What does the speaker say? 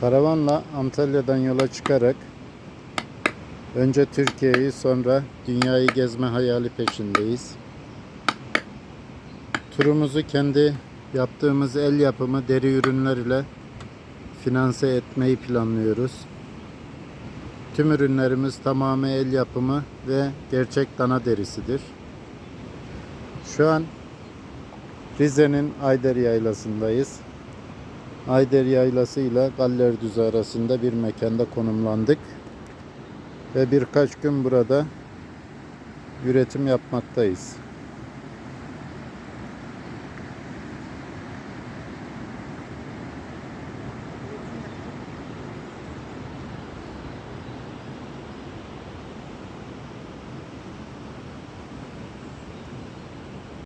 Karavanla Antalya'dan yola çıkarak önce Türkiye'yi sonra dünyayı gezme hayali peşindeyiz. Turumuzu kendi yaptığımız el yapımı deri ürünler ile finanse etmeyi planlıyoruz. Tüm ürünlerimiz tamamı el yapımı ve gerçek dana derisidir. Şu an Rize'nin Ayder Yaylası'ndayız. Ayder Yaylası ile Gallerdüzü arasında bir mekanda konumlandık. Ve birkaç gün burada üretim yapmaktayız.